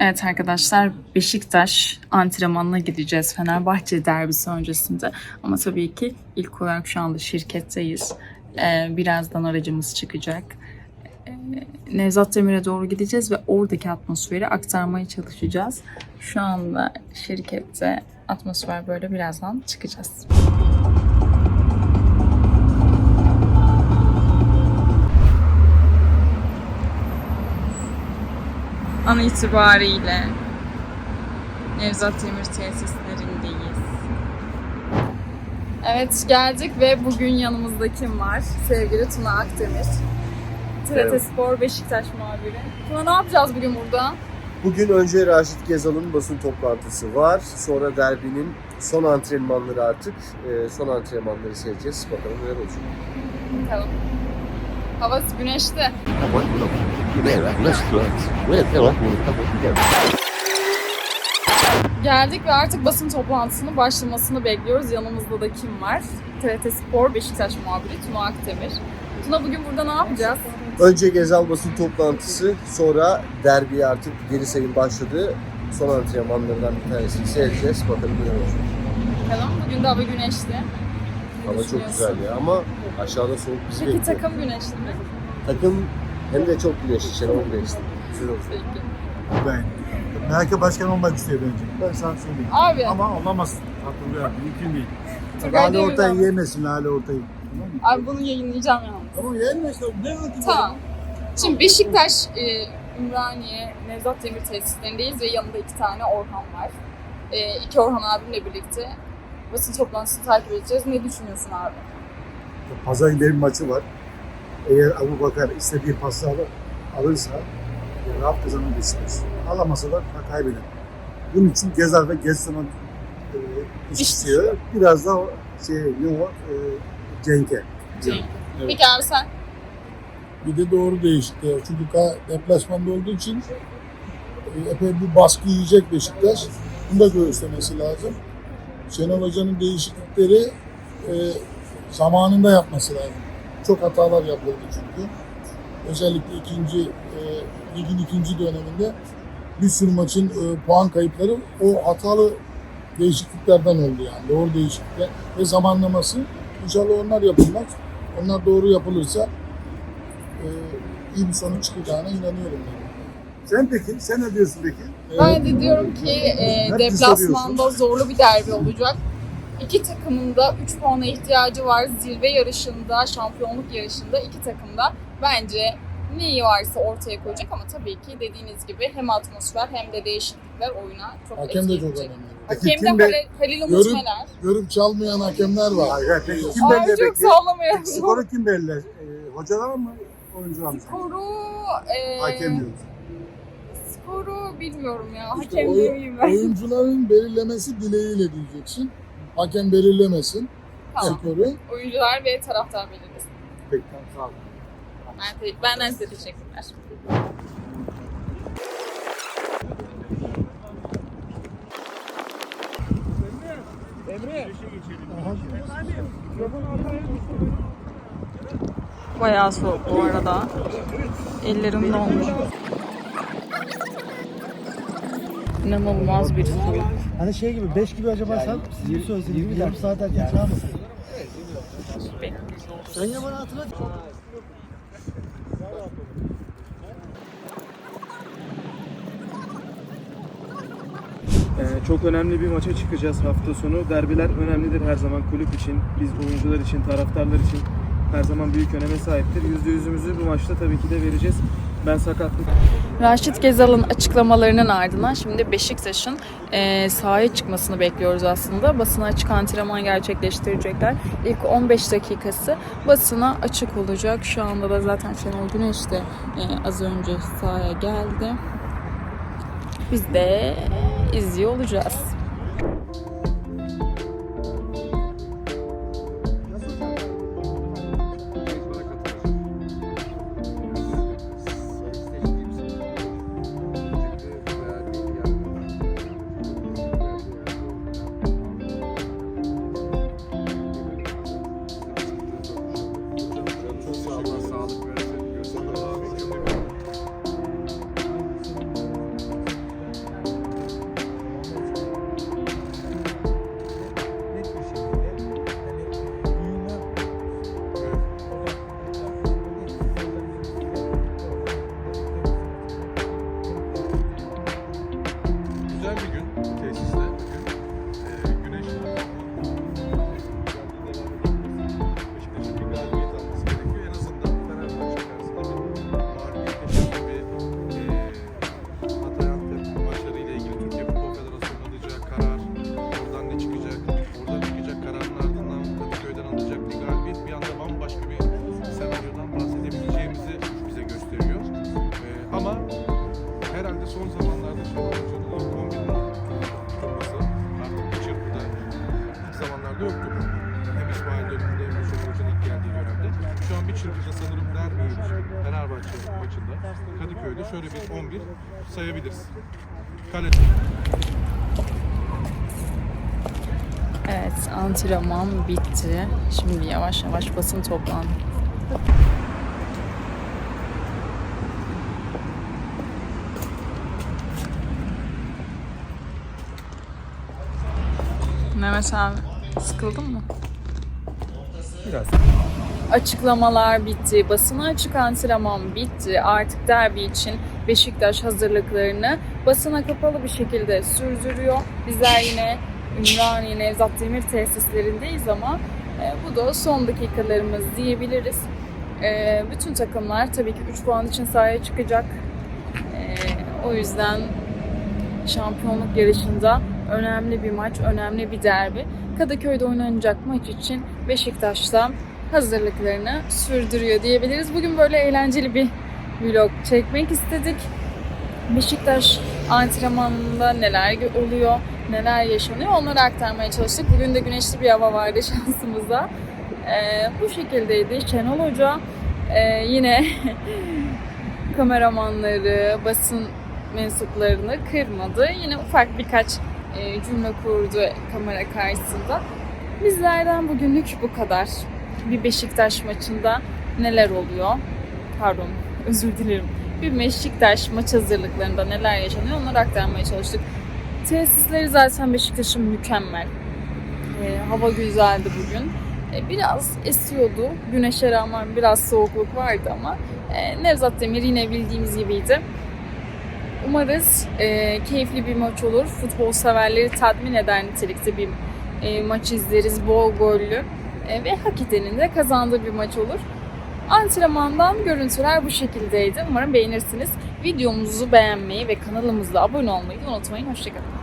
Evet arkadaşlar Beşiktaş antrenmanına gideceğiz Fenerbahçe derbisi öncesinde. Ama tabii ki ilk olarak şu anda şirketteyiz. Ee, birazdan aracımız çıkacak. Ee, Nevzat Demir'e doğru gideceğiz ve oradaki atmosferi aktarmaya çalışacağız. Şu anda şirkette atmosfer böyle birazdan çıkacağız. An itibariyle Nevzat Demir tesislerindeyiz. Evet geldik ve bugün yanımızda kim var? Sevgili Tuna Akdemir. TRT Spor Beşiktaş muhabiri. Tuna ne yapacağız bugün burada? Bugün önce Raşit Gezal'ın basın toplantısı var. Sonra derbinin son antrenmanları artık. Ee, son antrenmanları seyredeceğiz. Bakalım neler olacak. Bakalım. Hava güneşli. Geldik ve artık basın toplantısının başlamasını bekliyoruz. Yanımızda da kim var? TRT Spor Beşiktaş muhabiri Tuna Akdemir. Tuna bugün burada ne yapacağız? Önce Gezal basın toplantısı, sonra derbi artık geri sayım başladı. Son antrenmanlarından bir tanesini seyredeceğiz. Bakalım neler olacak. Bakalım. Bugün de hava güneşli. Ne Hava çok düşünüyorsun? güzel ya ama aşağıda soğuk bizi Peki bekliyor. takım güneşli mi? Takım hem de çok güneşli, Şenol güneşli. Güzel olacak. Peki. Ben. Belki başkan olmak istiyor bence. Ben sana söyleyeyim. Abi, Ama olamaz. Hatırlıyorum. Mümkün değil. Turgay Lale ortayı Demirel. yemesin Lale ortayı. Tamam mı? Abi bunu yayınlayacağım yalnız. Tamam yenme işte. Ne hatırlıyorum? Tamam. Şimdi Beşiktaş, e, Ümraniye, Nevzat Demir tesislerindeyiz ve yanında iki tane Orhan var. E, iki Orhan abimle birlikte basın toplantısını takip edeceğiz. Ne düşünüyorsun abi? Pazar günü bir maçı var. Eğer Abu Bakar istediği pası alır, alırsa e, rahat kazanır Beşiktaş. Alamasa da kaybeder. Bunun için Gezal ve Gezal'ın e, istiyor. Biraz da şey, ne o? E, Cenk'e. Cenk. Evet. Peki abi sen? Bir de doğru değişiklikler. Çünkü deplasmanda olduğu için e, epey bir baskı yiyecek Beşiktaş. Bunu da göğüslemesi lazım. Şenol Hoca'nın değişiklikleri e, zamanında yapması lazım. Çok hatalar yapıldı çünkü. Özellikle ikinci e, ligin ikinci döneminde bir sürü maçın e, puan kayıpları o hatalı değişikliklerden oldu yani. Doğru değişiklikler ve zamanlaması. İnşallah onlar yapılmaz. Onlar doğru yapılırsa e, iyi bir sonuç çıkacağına inanıyorum. Ben. Sen peki? Sen ne diyorsun peki? Ben de diyorum ki e, deplasmanda zorlu bir derbi olacak. İki takımın da 3 puana ihtiyacı var. Zirve yarışında, şampiyonluk yarışında iki takım da bence neyi varsa ortaya koyacak ama tabii ki dediğiniz gibi hem atmosfer hem de değişiklikler oyuna çok Hakem de etki çok edecek. önemli. Hakem de Halil, Halil Umut Görüp- Meler. Görüp çalmayan hakemler var. Hayır. Peki kim Ay belirler çok peki? Skoru kim belirler? Ee, hocalar mı? Oyuncular mı? Skoru, e, Hakem diyoruz. skoru bilmiyorum ya. İşte Hakem oy- demeyeyim ben. oyuncuların belirlemesi dileğiyle diyeceksin. Hakem belirlemesin Tamam. skoru. Oyuncular ve taraftar belirlesin. Peki tamam sağ olun. Ben te- benden size teşekkürler. Bayağı soğuk bu arada. Ellerim donmuş. İnanılmaz bir soğuk. Hani şey gibi 5 gibi acaba sen sizin sözünüz gibi yarım saat erken çağır mısın? Sen ya bana hatırlat. Ee, çok önemli bir maça çıkacağız hafta sonu. Derbiler önemlidir her zaman kulüp için, biz oyuncular için, taraftarlar için her zaman büyük öneme sahiptir. Yüzde yüzümüzü bu maçta tabii ki de vereceğiz. Ben sakatlık Raşit Gezal'ın açıklamalarının ardından şimdi Beşiktaş'ın e, sahaya çıkmasını bekliyoruz aslında. Basına açık antrenman gerçekleştirecekler. İlk 15 dakikası basına açık olacak. Şu anda da zaten Şenol Güneş de e, az önce sahaya geldi. Biz de izliyor olacağız. herhalde son zamanlarda şey olmuş kombinin tutması artık bu çırpıda ilk zamanlarda yoktu. Hem İsmail döneminde hem Yusuf Hoca'nın ilk geldiği dönemde. Şu an bir çırpıda sanırım der derbi Fenerbahçe maçında Kadıköy'de şöyle bir 11 sayabiliriz. Kaleci. Evet, antrenman bitti. Şimdi yavaş yavaş basın toplantı. Mehmet abi, sıkıldın mı? Biraz. Açıklamalar bitti, basına açık antrenman bitti. Artık derbi için Beşiktaş hazırlıklarını basına kapalı bir şekilde sürdürüyor. Bizler yine Ümraniye Nevzat Demir tesislerindeyiz ama e, bu da son dakikalarımız diyebiliriz. E, bütün takımlar tabii ki 3 puan için sahaya çıkacak. E, o yüzden şampiyonluk yarışında önemli bir maç, önemli bir derbi. Kadıköy'de oynanacak maç için Beşiktaş'ta hazırlıklarını sürdürüyor diyebiliriz. Bugün böyle eğlenceli bir vlog çekmek istedik. Beşiktaş antrenmanında neler oluyor, neler yaşanıyor onları aktarmaya çalıştık. Bugün de güneşli bir hava vardı şansımıza. Ee, bu şekildeydi. Şenol Hoca e, yine kameramanları, basın mensuplarını kırmadı. Yine ufak birkaç e, cümle kurdu kamera karşısında. Bizlerden bugünlük bu kadar. Bir Beşiktaş maçında neler oluyor? Pardon, özür dilerim. Bir Beşiktaş maç hazırlıklarında neler yaşanıyor onları aktarmaya çalıştık. Tesisleri zaten Beşiktaş'ın mükemmel. E, hava güzeldi bugün. E, biraz esiyordu. Güneşe rağmen biraz soğukluk vardı ama e, Nevzat Demir yine bildiğimiz gibiydi. Umarız e, keyifli bir maç olur. Futbol severleri tatmin eder nitelikte bir e, maç izleriz. Bol gollü e, ve hak edenin de kazandığı bir maç olur. Antrenmandan görüntüler bu şekildeydi. Umarım beğenirsiniz. Videomuzu beğenmeyi ve kanalımıza abone olmayı unutmayın. Hoşçakalın.